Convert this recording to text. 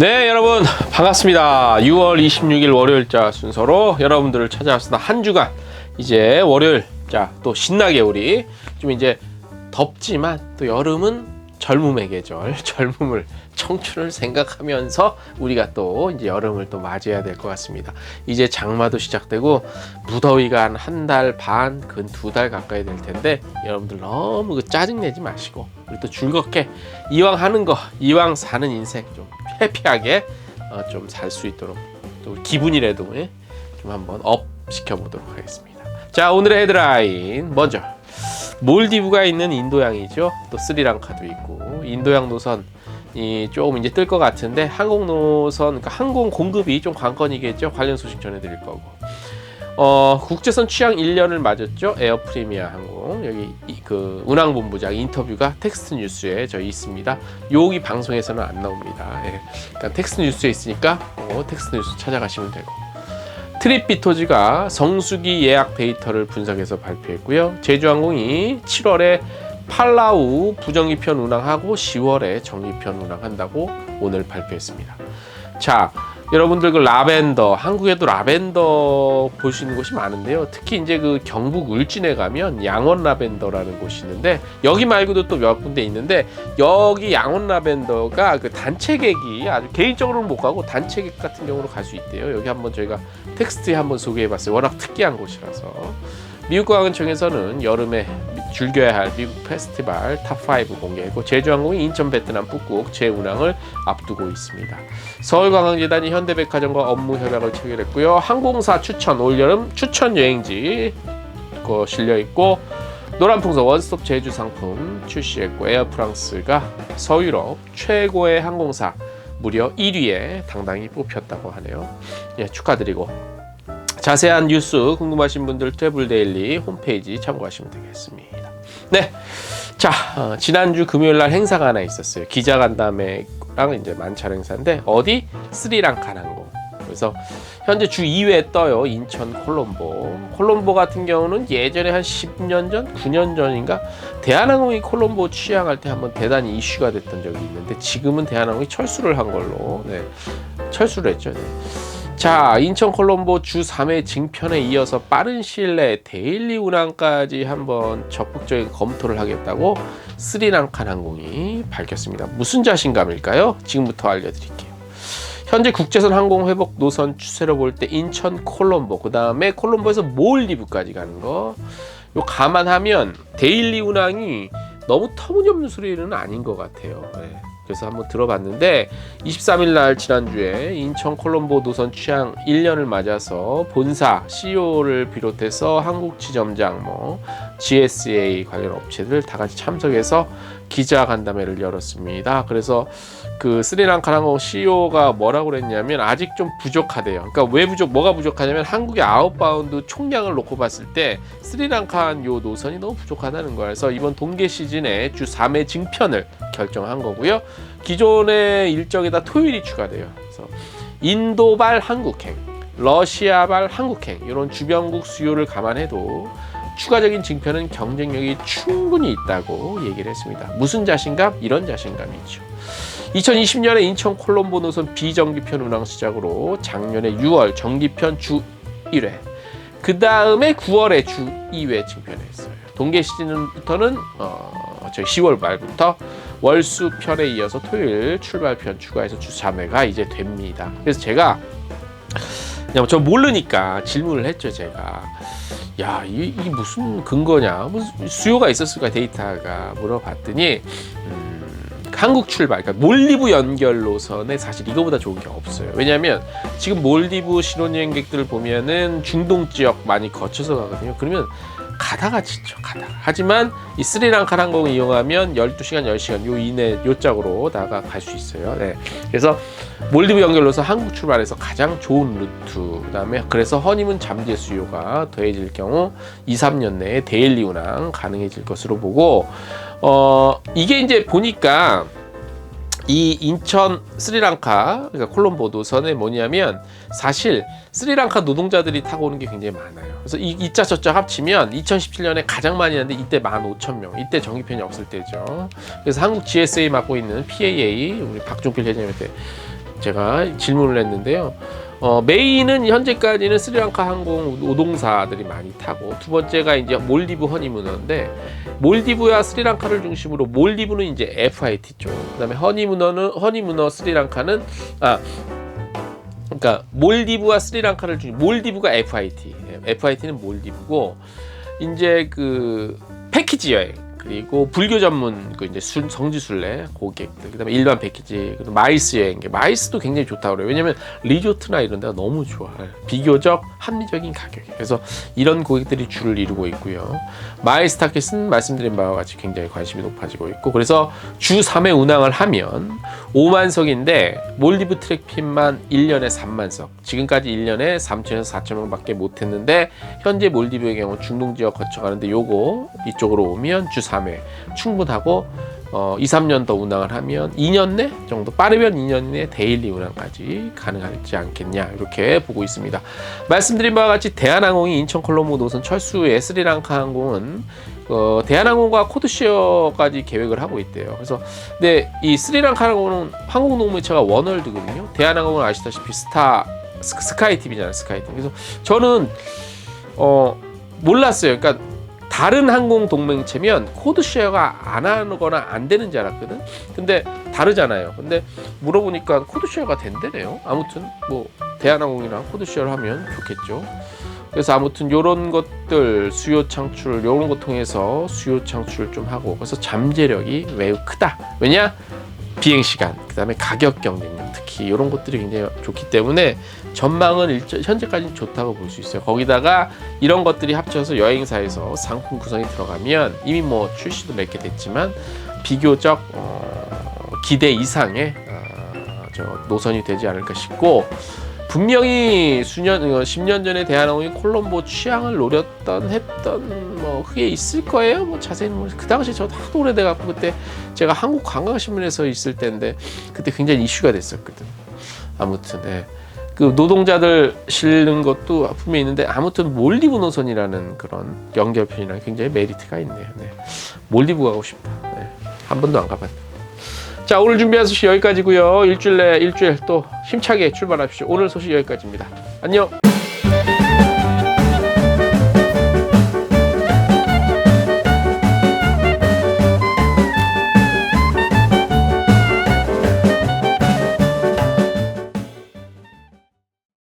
네, 여러분 반갑습니다. 6월 26일 월요일 자 순서로 여러분들을 찾아왔습니다. 한 주간 이제 월요일 자 또 신나게 우리 좀 이제 덥지만 또 여름은 젊음의 계절, 젊음을 청춘을 생각하면서 우리가 또 이제 여름을 또 맞이해야 될 것 같습니다. 이제 장마도 시작되고 무더위가 한 한 달 반, 근 두 달 가까이 될 텐데 여러분들 너무 그 짜증 내지 마시고 우리 또 즐겁게 이왕 하는 거, 이왕 사는 인생 좀 해피하게 어, 좀살 수 있도록 또 기분이라도 예? 좀 한번 업 시켜보도록 하겠습니다. 자 오늘의 헤드라인 먼저 몰디브가 있는 인도양이죠. 또 스리랑카도 있고 인도양 노선 이 조금 이제 뜰 것 같은데 항공 노선 그러니까 항공 공급이 좀 관건이겠죠. 관련 소식 전해드릴 거고. 어, 국제선 취향 1년을 맞았죠. 에어 프리미어 항공. 여기 이, 그 운항본부장 인터뷰가 텍스트 뉴스에 저희 있습니다. 여기 방송에서는 안 나옵니다. 예. 그러니까 텍스트 뉴스에 있으니까 어, 텍스트 뉴스 찾아가시면 되고. 트립비토즈가 성수기 예약 데이터를 분석해서 발표했고요. 제주항공이 7월에 팔라우 부정기편 운항하고 10월에 정기편 운항한다고 오늘 발표했습니다. 자, 여러분들 그 라벤더 한국에도 라벤더 있는 곳이 많은데요. 특히 이제 그 경북 울진에 가면 양원 라벤더라는 곳이 있는데 여기 말고도 또 몇 군데 있는데 여기 양원 라벤더가 그 단체객이 아주 개인적으로는 못 가고 단체객 같은 경우로 갈 수 있대요. 여기 한번 저희가 텍스트에 한번 소개해봤어요. 워낙 특이한 곳이라서 미국 관광청에서는 여름에 즐겨야 할 미국 페스티벌 탑5 공개했고 제주항공이 인천 베트남 북극 재운항을 앞두고 있습니다. 서울관광재단이 현대백화점과 업무 협약을 체결했고요. 항공사 추천 올여름 추천 여행지 거 실려 있고 노란 풍선 원스톱 제주 상품 출시했고 에어프랑스가 서유럽 최고의 항공사 무려 1위에 당당히 뽑혔다고 하네요. 예, 축하드리고 자세한 뉴스 궁금하신 분들 트래블 데일리 홈페이지 참고하시면 되겠습니다. 네. 자, 어, 지난주 금요일 날 행사가 하나 있었어요. 기자 간담회랑 이제 만찬 행사인데 어디? 스리랑카 항공. 그래서 현재 주 2회에 떠요. 인천 콜롬보. 콜롬보 같은 경우는 예전에 한 10년 전, 9년 전인가 대한항공이 콜롬보 취항할 때 한번 대단히 이슈가 됐던 적이 있는데 지금은 대한항공이 철수를 한 걸로 네. 철수를 했죠. 네. 자, 인천 콜롬보 주 3회 증편에 이어서 빠른 시일 내에 데일리 운항까지 한번 적극적인 검토를 하겠다고 스리랑카 항공이 밝혔습니다. 무슨 자신감일까요? 지금부터 알려드릴게요. 현재 국제선 항공 회복 노선 추세로 볼 때 인천 콜롬보, 그 다음에 콜롬보에서 몰디브까지 가는 거. 요 감안하면 데일리 운항이 너무 터무니없는 소리는 아닌 것 같아요. 네. 그래서 한번 들어봤는데 23일 날 지난주에 인천 콜롬보 노선 취향 1년을 맞아서 본사 CEO를 비롯해서 한국 지점장 뭐 GSA 관련 업체들 다 같이 참석해서 기자 간담회를 열었습니다. 그래서 그 스리랑카 항공 CEO가 뭐라고 그랬냐면 아직 좀 부족하대요. 그러니까 왜 부족 뭐가 부족하냐면 한국의 아웃바운드 총량을 놓고 봤을 때 스리랑카 요 노선이 너무 부족하다는 거예요. 그래서 이번 동계 시즌에 주 3회 증편을 결정한 거고요. 기존의 일정에다 토요일이 추가돼요. 그래서 인도발 한국행, 러시아발 한국행 이런 주변국 수요를 감안해도 추가적인 증표는 경쟁력이 충분히 있다고 얘기를 했습니다. 무슨 자신감? 이런 자신감이죠. 2020년에 인천 콜롬보 노선 비정기편 운항 시작으로 작년에 6월 정기편 주 1회, 그 다음에 9월에 주 2회 증편했어요. 동계 시즌부터는 어, 저희 10월 말부터 월수 편에 이어서 토요일 출발 편 추가해서 주 3회가 이제 됩니다. 그래서 제가 그냥 저 모르니까 질문을 했죠 제가 야 이, 이 무슨 근거냐? 무슨 수요가 있었을까? 데이터가 물어봤더니 음, 한국 출발 그러니까 몰디브 연결 노선에 사실 이거보다 좋은 게 없어요. 왜냐하면 지금 몰디브 신혼여행객들을 보면은 중동 지역 많이 거쳐서 가거든요. 그러면 가다가 지쳐 가다가 하지만 이 스리랑카 항공을 이용하면 12시간 10시간 요 이내 요 짝으로 다가 갈 수 있어요 네. 그래서 몰디브 연결로서 한국 출발해서 가장 좋은 루트 그 다음에 그래서 허니문 잠재 수요가 더해질 경우 2, 3년 내에 데일리 운항 가능해질 것으로 보고 어 이게 이제 보니까 이 인천 스리랑카 그러니까 콜롬보 노선에 뭐냐면 사실 스리랑카 노동자들이 타고 오는 게 굉장히 많아요. 그래서 이 이자 저자 합치면 2017년에 가장 많이 했는데 이때 15,000명. 이때 정기편이 없을 때죠. 그래서 한국 GSA 맡고 있는 PAA 우리 박종필 회장님한테 제가 질문을 했는데요. 어, 메인은 현재까지는 스리랑카 항공 노동사들이 많이 타고 두 번째가 이제 몰디브 허니무너인데 몰디브와 스리랑카를 중심으로 몰디브는 이제 FIT 쪽, 그다음에 허니무너는 허니무너 스리랑카는 아 그러니까 몰디브와 스리랑카를 중심 몰디브가 FIT, FIT는 몰디브고 이제 그 패키지 여행 그리고 불교 전문 그 이제 술, 성지순례 고객들 그다음에 일반 패키지 그리고 마이스 여행 마이스도 굉장히 좋다고 그래요. 왜냐면 리조트나 이런 데가 너무 좋아 비교적 합리적인 가격에 그래서 이런 고객들이 줄을 이루고 있고요. 마이스 타켓은 말씀드린 바와 같이 굉장히 관심이 높아지고 있고 그래서 주 3회 운항을 하면 5만석인데 몰디브 트랙핀만 1년에 3만석. 지금까지 1년에 3천에서 4천 명밖에 못했는데 현재 몰디브의 경우 중동 지역 거쳐가는데 요거 이쪽으로 오면 주 3회 충분하고 어, 2, 3년 더 운항을 하면 2년 내 정도 빠르면 2년 내 데일리 운항까지 가능하지 않겠냐 이렇게 보고 있습니다. 말씀드린 바와 같이 대한항공이 인천 콜롬보 노선 철수에 스리랑카 항공은 어, 대한항공과 코드쉐어까지 계획을 하고 있대요. 그래서 근데 이 스리랑카 항공은 항공동물체가 원월드거든요. 대한항공은 아시다시피 스타 스- 스카이티비잖아요. 스카이티. 그래서 저는 어 몰랐어요. 그러니까 다른 항공 동맹체면 코드 쉐어가 안 하거나 안 되는 줄 알았거든. 근데 다르잖아요. 근데 물어보니까 코드 쉐어가 된대네요. 아무튼 뭐 대한항공이랑 코드 쉐어를 하면 좋겠죠. 그래서 아무튼 요런 것들 수요 창출 요런 거 통해서 수요 창출을 좀 하고 그래서 잠재력이 매우 크다. 왜냐? 비행 시간, 그다음에 가격 경쟁력 특히 이런 것들이 굉장히 좋기 때문에 전망은 일정, 현재까지는 좋다고 볼 수 있어요. 거기다가 이런 것들이 합쳐서 여행사에서 상품 구성이 들어가면 이미 뭐 출시도 몇 개 됐지만 비교적 어, 기대 이상의 어, 저 노선이 되지 않을까 싶고 분명히 수년 어, 10년 전에 대한항공이 콜롬보 취향을 노렸던 했던 뭐 그게 있을 거예요. 뭐 자세히는 모르- 그 당시 저도 하도 오래돼 갖고 그때 제가 한국 관광신문에서 있을 때인데 그때 굉장히 이슈가 됐었거든. 아무튼 네. 그 노동자들 실는 것도 분명히 있는데 아무튼 몰디브 노선이라는 그런 연결편이랑 굉장히 메리트가 있네요. 네. 몰디브 가고 싶다. 네. 한 번도 안 가봤다. 자 오늘 준비한 소식 여기까지고요. 일주일 내 일주일 또 힘차게 출발합시오. 오늘 소식 여기까지입니다. 안녕.